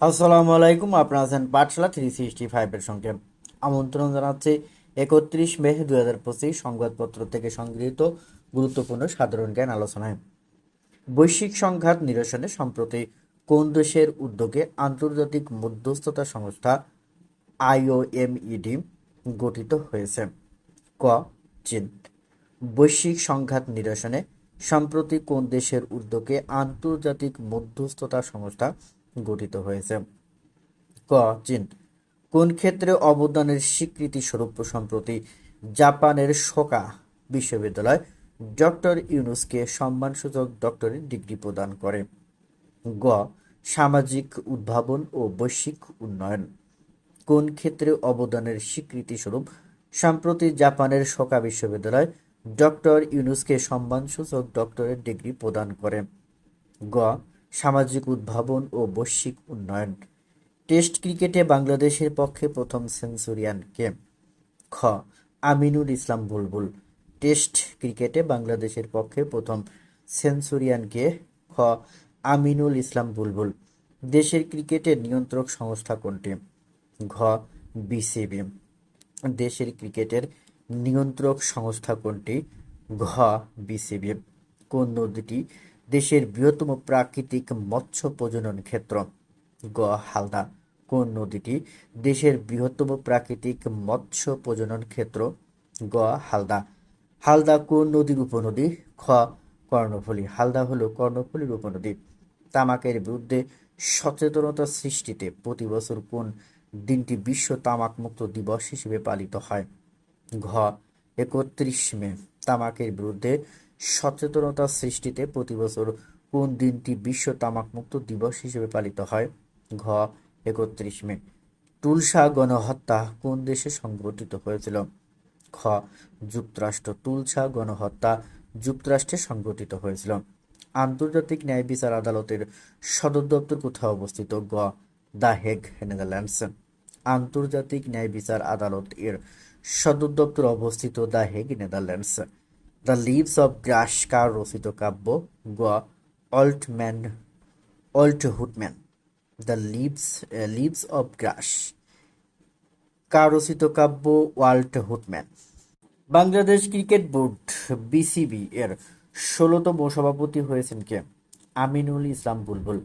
আসসালামু আলাইকুম, আপনারা আছেন পাঠশালা থ্রি সিক্সটি ফাইভের সঙ্গে। আমন্ত্রণ জানাচ্ছি একত্রিশ মে দু হাজার পঁচিশ সংবাদপত্র থেকে সংগৃহীত গুরুত্বপূর্ণ সাধারণ জ্ঞান আলোচনায়। বৈশ্বিক সংঘাত নিরসনে সম্প্রতি কোন দেশের উদ্যোগে আন্তর্জাতিক মধ্যস্থতা সংস্থা আইওএমইডি গঠিত হয়েছে? ক. চীন। বৈশ্বিক সংঘাত নিরসনে সম্প্রতি কোন দেশের উদ্যোগে আন্তর্জাতিক মধ্যস্থতা সংস্থা গঠিত হয়েছে। ক, চীন। কোন ক্ষেত্রে অবদানের স্বীকৃতি স্বরূপ সম্প্রতি জাপানের সোকা বিশ্ববিদ্যালয় ডক্টর ইউনুসকে সম্মানসূচক ডক্টরেট ডিগ্রি প্রদান করে? গ, সামাজিক উদ্ভাবন ও বৈশ্বিক উন্নয়ন। কোন ক্ষেত্রে অবদানের স্বীকৃতি স্বরূপ সম্প্রতি জাপানের সোকা বিশ্ববিদ্যালয় ডক্টর ইউনুসকে সম্মানসূচক ডক্টরেট ডিগ্রি প্রদান করে? গ সামাজিক উদ্ভাবন ও বৈশ্বিক উন্নয়ন। টেস্ট ক্রিকেটে বাংলাদেশের পক্ষে প্রথম সেঞ্চুরিয়ান কে? খ, আমিনুল ইসলাম বুলবুল। টেস্ট ক্রিকেটে বাংলাদেশের পক্ষে প্রথম সেঞ্চুরিয়ান কে? খ, আমিনুল ইসলাম বুলবুল। দেশের ক্রিকেটের নিয়ন্ত্রক সংস্থা কোনটি? ঘ, বিসিবি। দেশের ক্রিকেটের নিয়ন্ত্রক সংস্থা কোনটি? ঘ, বিসিবি। কোন নদীটি দেশের বৃহত্তম প্রাকৃতিক মৎস্য প্রজনন ক্ষেত্র। গ. হালদা। কোন নদীটি দেশের বৃহত্তম প্রাকৃতিক মৎস্য প্রজনন ক্ষেত্র? গ. হালদা। হালদা কোন নদীর উপনদী? খ. কর্ণফুলী। হালদা হলো কর্ণফুলীর উপনদী। তামাকের বিরুদ্ধে সচেতনতা সৃষ্টিতে প্রতি বছর কোন দিনটি বিশ্ব তামাক মুক্ত দিবস হিসেবে পালিত হয়? ঘ. একত্রিশ মে। তামাকের বিরুদ্ধে সচেতনতা সৃষ্টিতে প্রতি বছর কোন দিনটি বিশ্ব তামাকমুক্ত দিবস হিসেবে পালিত হয়? ঘ, একত্রিশ মে। টুলসা গণহত্যা কোন দেশে সংঘটিত হয়েছিল? খ, যুক্তরাষ্ট্র তুলসা গণহত্যা যুক্তরাষ্ট্রে সংঘটিত হয়েছিল। আন্তর্জাতিক ন্যায় বিচার আদালতের সদর দপ্তর কোথায় অবস্থিত? গ, দ্য হেগ, নেদারল্যান্ডস। আন্তর্জাতিক ন্যায় বিচার আদালত এর সদর দপ্তর অবস্থিত the Hague, Netherlands. The Leaves of Grass কার রচিত কাব্য গ Altman Walt Whitman, the Leaves Leaves of Grass কার রচিত কাব্য Walt Whitman. Bangladesh cricket board, BCB, এর ষোলোতম সভাপতি হয়েছেন কে? Aminul Islam Bulbul.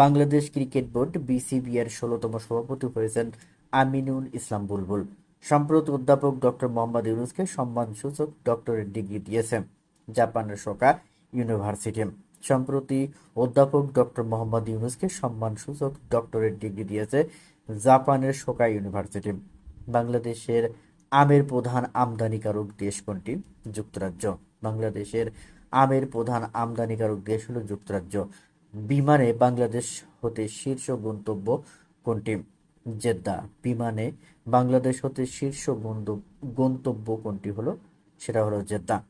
Bangladesh cricket board, BCB এর ষোলোতম সভাপতি হয়েছেন আমিনুল ইসলাম বুলবুল। সম্প্রতি অধ্যাপক ডক্টর মোহাম্মদ ইউনুসকে সম্মানসূচক ডক্টরেট ডিগ্রি দিয়েছে জাপানের সোকা ইউনিভার্সিটি। সম্প্রতি অধ্যাপক ডক্টর মোহাম্মদ ইউনুসকে সম্মানসূচক ডক্টরেট ডিগ্রি দিয়েছে জাপানের সোকা ইউনিভার্সিটি। বাংলাদেশের আমের প্রধান আমদানিকারক দেশ কোনটি? যুক্তরাজ্য। বাংলাদেশের আমের প্রধান আমদানিকারক দেশ হলো যুক্তরাজ্য। বিমানে বাংলাদেশ হতে শীর্ষ গন্তব্য কোনটি? জেদ্দা বিমানে বাংলাদেশ হতে শীর্ষ গন্ত- গন্তব্য কোনটি হলো? সেটা হলো জেদ্দা।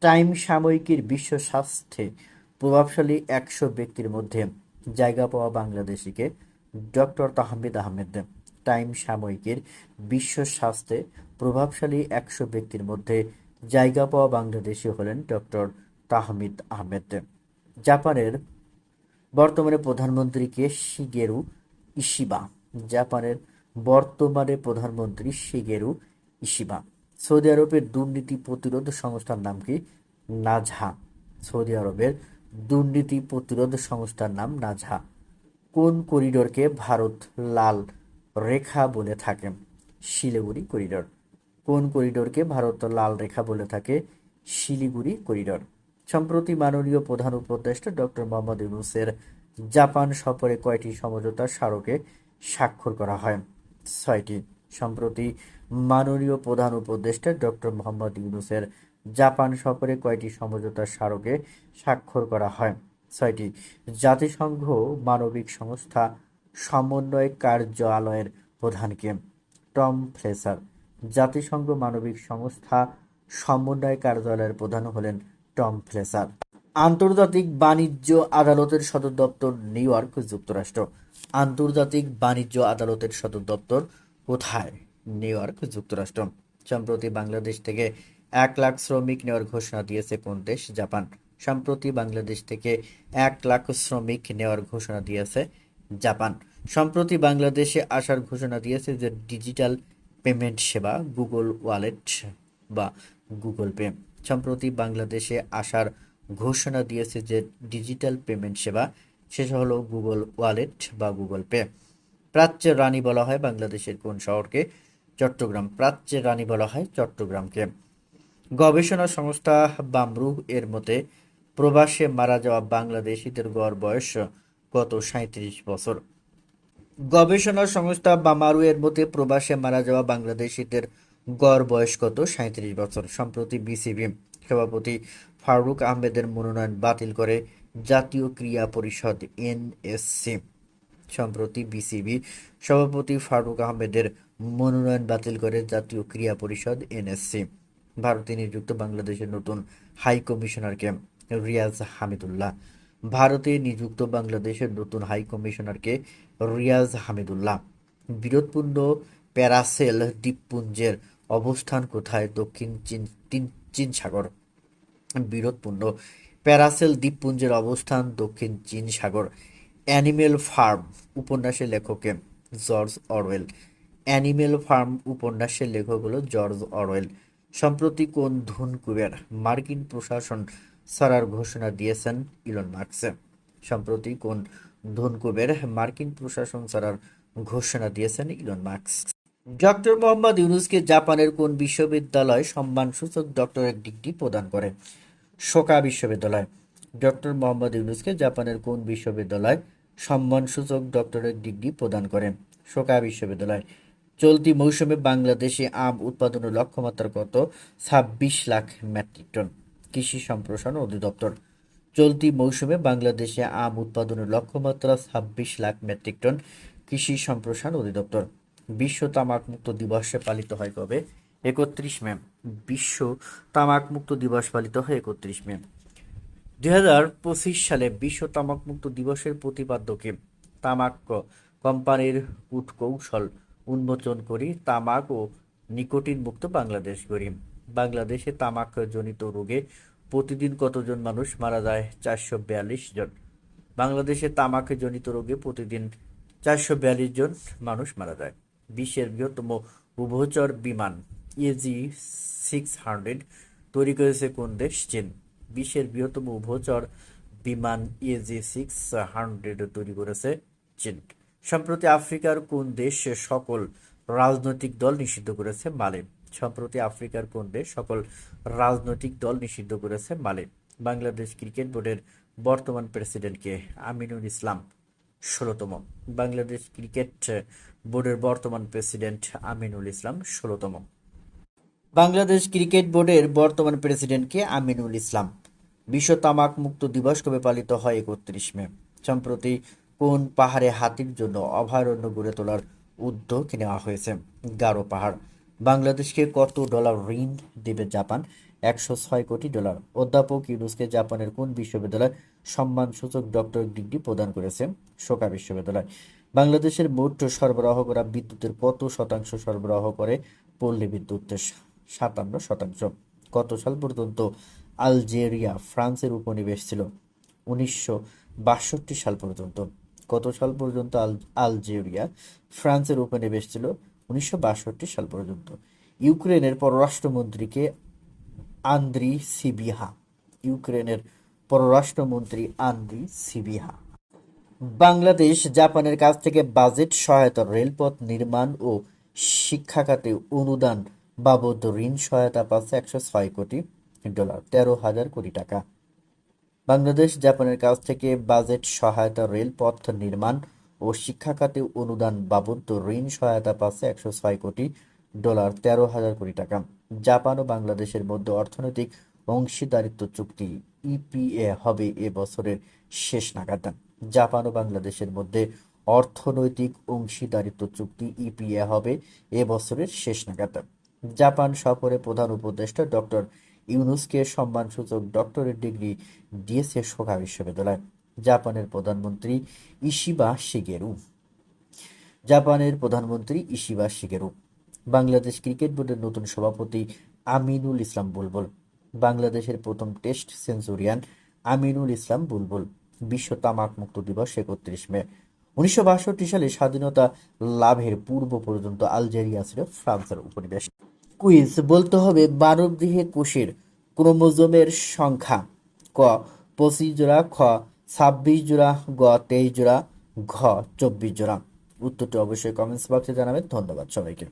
টাইম সাময়িকীর বিশ্ব স্বাস্থ্যে প্রভাবশালী একশো ব্যক্তির মধ্যে জায়গা পাওয়া বাংলাদেশিকে ডক্টর তাহমিদ আহমেদ টাইম সাময়িকীর বিশ্ব স্বাস্থ্যে প্রভাবশালী একশো ব্যক্তির মধ্যে জায়গা পাওয়া বাংলাদেশি হলেন ডক্টর তাহমিদ আহমেদ জাপানের বর্তমানে প্রধানমন্ত্রী প্রধানমন্ত্রীকে শিগেরু ইশিবা। জাপানের বর্তমানে প্রধানমন্ত্রী শিগেরু ইশিবা সৌদি আরবের দুর্নীতি প্রতিরোধ সংস্থার নাম কি? নাজহা। সৌদি আরবের দুর্নীতি প্রতিরোধ সংস্থার নাম নাজহা। কোন করিডোরকে ভারত লাল রেখা বলে থাকে? শিলিগুড়ি করিডোর। কোন করিডোরকে ভারত লাল রেখা বলে থাকে? শিলিগুড়ি করিডোর। সম্প্রতি মাননীয় প্রধান উপদেষ্টা ডক্টর মোহাম্মদ ইউনুসের জাপান সফরে কয়টি সমঝোতা স্মারকে স্বাক্ষর করা হয়। ছয়টি। সম্প্রতি মাননীয় প্রধান উপদেষ্টা ডক্টর মোহাম্মদ ইউনুসের জাপান সফরে কয়টি সমঝোতা স্মারকে স্বাক্ষর করা হয়? ছয়টি। জাতিসংঘ মানবিক সংস্থা সমন্বয় কার্যালয়ের প্রধানকে। টম ফ্লেসার, জাতিসংঘ মানবিক সংস্থা সমন্বয় কার্যালয়ের প্রধান হলেন টম ফ্লেসার। আন্তর্জাতিক বাণিজ্য আদালতের সদর দপ্তর নিউ ইয়র্ক, যুক্তরাষ্ট্র। আন্তর্জাতিক বাণিজ্য আদালতের সদর দপ্তর কোথায়? নিউ ইয়র্ক, যুক্তরাষ্ট্র। সম্প্রতি বাংলাদেশ থেকে এক লাখ শ্রমিক নেওয়ার ঘোষণা দিয়েছে কোন দেশ? জাপান। সম্প্রতি বাংলাদেশ থেকে এক লাখ শ্রমিক নেওয়ার ঘোষণা দিয়েছে জাপান। সম্প্রতি বাংলাদেশে আসার ঘোষণা দিয়েছে যে ডিজিটাল পেমেন্ট সেবা গুগল ওয়ালেট বা গুগল পে। সম্প্রতি বাংলাদেশে আসার ঘোষণা দিয়েছে যে ডিজিটাল পেমেন্ট সেবা সেটা হলো গুগল ওয়ালেট বা গুগল পে। প্রাচ্যের রানী বলা হয়, বাংলাদেশের কোন শহরকে? চট্টগ্রাম। প্রাচ্যের রানী বলা হয় চট্টগ্রামকে। গবেষণা সংস্থা বামরু এর মতে, প্রবাসে মারা যাওয়া বাংলাদেশিদের গড় বয়স গত সাঁত্রিশ বছর। গবেষণা সংস্থা বামারু এর মতে, প্রবাসে মারা যাওয়া বাংলাদেশিদের গড় বয়স কত সাঁত্রিশ বছর, সম্প্রতি বিসিবি। সভাপতি ফারুক আহমেদের মনোনয়ন বাতিল করে জাতীয় ক্রিয়া পরিষদ এনএসসি। সম্প্রতি বিসিবি সভাপতি ফারুক আহমেদের মনোনয়ন বাতিল করে জাতীয় ক্রিয়া পরিষদ এনএসসি। ভারতে নিযুক্ত বাংলাদেশের নতুন হাই কমিশনারকে রিয়াজ হামিদুল্লাহ। ভারতে নিযুক্ত বাংলাদেশের নতুন হাই কমিশনারকে রিয়াজ হামিদুল্লাহ। বিরোধপূর্ণ প্যারাসেল দ্বীপপুঞ্জের অবস্থান কোথায়? দক্ষিণ চীন তিন- চীন সাগর বিরোধপূর্ণ। প্যারাসেল দ্বীপপুঞ্জের অবস্থান দক্ষিণ চীন সাগর অ্যানিমেল ফার্ম উপন্যাসের লেখকে জর্জ অরওয়েল। অ্যানিমেল ফার্ম উপন্যাসের লেখক হলো জর্জ অরওয়েল। সম্প্রতি কোন ধুনকুবের মার্কিন প্রশাসন ছাড়ার ঘোষণা দিয়েছেন ইলন মার্কস সম্প্রতি কোন ধনকুবের মার্কিন প্রশাসন ছাড়ার ঘোষণা দিয়েছেন ইলন মার্কস ডক্টর মোহাম্মদ ইউনুসকে জাপানের কোন বিশ্ববিদ্যালয় সম্মানসূচক ডক্টরেট ডিগ্রি প্রদান করে? শোকা বিশ্ববিদ্যালয়। ডক্টর মোহাম্মদ ইউনুসকে জাপানের কোন বিশ্ববিদ্যালয় সম্মানসূচক ডক্টরেট ডিগ্রি প্রদান করে? শোকা বিশ্ববিদ্যালয়। চলতি মৌসুমে বাংলাদেশে আম উৎপাদনের লক্ষ্যমাত্রা কত? ছাব্বিশ লাখ মেট্রিক টন। কৃষি সম্প্রসারণ অধিদপ্তর। চলতি মৌসুমে বাংলাদেশে আম উৎপাদনের লক্ষ্যমাত্রা ছাব্বিশ লাখ মেট্রিক টন। কৃষি সম্প্রসারণ অধিদপ্তর। বিশ্ব তামাকমুক্ত দিবসে পালিত হয় কবে? একত্রিশ মে। বিশ্ব তামাকমুক্ত দিবস পালিত হয় একত্রিশ মে। দুই হাজার পঁচিশ সালে বিশ্ব তামাকমুক্ত দিবসের প্রতিপাদ্যকে তামাক কোম্পানির কূটকৌশল উন্মোচন করি তামাক ও নিকোটিন মুক্ত বাংলাদেশ গড়ি। বাংলাদেশে তামাক জনিত রোগে প্রতিদিন কতজন মানুষ মারা যায়? চারশো বিয়াল্লিশ জন। বাংলাদেশে তামাক জনিত রোগে প্রতিদিন চারশো বিয়াল্লিশ জন মানুষ মারা যায়। বিশ্বের বৃহত্তম উভচর বিমান ইজি সিক্স হান্ড্রেড তৈরি করেছে কোন দেশ? চীন। বিশ্বের বৃহত্তম উভচর বিমান ইজি সিক্স হান্ড্রেড তৈরি করেছে চীন। সম্প্রতি আফ্রিকার কোন দেশ সকল রাজনৈতিক দল নিষিদ্ধ করেছে? মালে। সম্প্রতি আফ্রিকার কোন দেশ সকল রাজনৈতিক দল নিষিদ্ধ করেছে? মালে। বাংলাদেশ ক্রিকেট বোর্ডের বর্তমান প্রেসিডেন্টকে আমিনুল ইসলাম। ষোলোতম। বাংলাদেশ ক্রিকেট বোর্ডের বর্তমান প্রেসিডেন্ট আমিনুল ইসলাম ষোলোতম। বাংলাদেশ ক্রিকেট বোর্ডের বর্তমান প্রেসিডেন্টকে আমিনুল ইসলাম? বিশ্ব তামাক মুক্ত দিবস কবে পালিত হয় একত্রিশ মে? সম্প্রতি কোন পাহাড়ে হাতির জন্য অভয়ারণ্য গড়ে তোলার উদ্যোগ নেওয়া হয়েছে? গারো পাহাড়। বাংলাদেশকে কত ডলার ঋণ দেবে জাপান? একশো ছয় কোটি ডলার। অধ্যাপক ইউনুসকে জাপানের কোন বিশ্ববিদ্যালয় সম্মানসূচক ডক্টর ডিগ্রি প্রদান করেছে? শোকা বিশ্ববিদ্যালয়। বাংলাদেশের মোট সরবরাহ করা বিদ্যুতের কত শতাংশ সরবরাহ করে? পল্লী বিদ্যুৎ সাতান্ন শতাংশ। কত সাল পর্যন্ত আলজেরিয়া ফ্রান্সের উপনিবেশ ছিল? উনিশশো বাষট্টি সাল পর্যন্ত। কত সাল পর্যন্ত আল, আলজেরিয়া ফ্রান্সের উপনিবেশ ছিল? উনিশশো বাষট্টি সাল পর্যন্ত। ইউক্রেনের পররাষ্ট্রমন্ত্রীকে আন্দ্রি সিবিহা। ইউক্রেনের পররাষ্ট্রমন্ত্রী আন্দ্রি সিবিহা। বাংলাদেশ জাপানের কাছ থেকে বাজেট সহায়তা, রেলপথ নির্মাণ ও শিক্ষা খাতে অনুদান বাবদ ঋণ সহায়তা পাচ্ছে একশো ছয় কোটি ডলার, তেরো হাজার কোটি টাকা। বাংলাদেশ জাপানের কাছ থেকে বাজেট সহায়তা, রেলপথ নির্মাণ ও শিক্ষা খাতে অনুদান বাবদ ঋণ সহায়তা পাচ্ছে একশো ছয় কোটি ডলার, তেরো হাজার কোটি টাকা। জাপান ও বাংলাদেশের মধ্যে অর্থনৈতিক অংশীদারিত্ব চুক্তি ইপিএ হবে এ বছরের শেষ নাগাদ। জাপান ও বাংলাদেশের মধ্যে অর্থনৈতিক অংশীদারিত্ব চুক্তি ইপিএ হবে এ বছরের শেষ নাগাদ। জাপান সফরে প্রধান উপদেষ্টা ডক্টর ইউনুসকে সম্মানসূচক ডক্টরেট ডিগ্রি দিয়েছে শোকা বিশ্ববিদ্যালয়, জাপানের প্রধানমন্ত্রী ইশিবা শিগেরু। জাপানের প্রধানমন্ত্রী ইশিবা শিগেরু। বাংলাদেশ ক্রিকেট বোর্ডের নতুন সভাপতি আমিনুল ইসলাম বুলবুল। বাংলাদেশের প্রথম টেস্ট সেঞ্চুরিয়ান আমিনুল ইসলাম বুলবুল। বিশ্ব তামাক মুক্ত দিবস একত্রিশ মে। উনিশশো বাষট্টি সালে স্বাধীনতা লাভের পূর্ব পর্যন্ত আলজেরিয়া ছিল ফ্রান্সের উপনিবেশ। কুইজ, বলতে হবে বারো গৃহে কোষের ক্রোমোজোমের সংখ্যা। ক, পঁচিশ জোড়া, খ, ছাব্বিশ জোড়া, গ, তেইশ জোড়া, ঘ, চব্বিশ জোড়া। উত্তরটি অবশ্যই কমেন্টস বক্সে জানাবেন। ধন্যবাদ সবাইকে।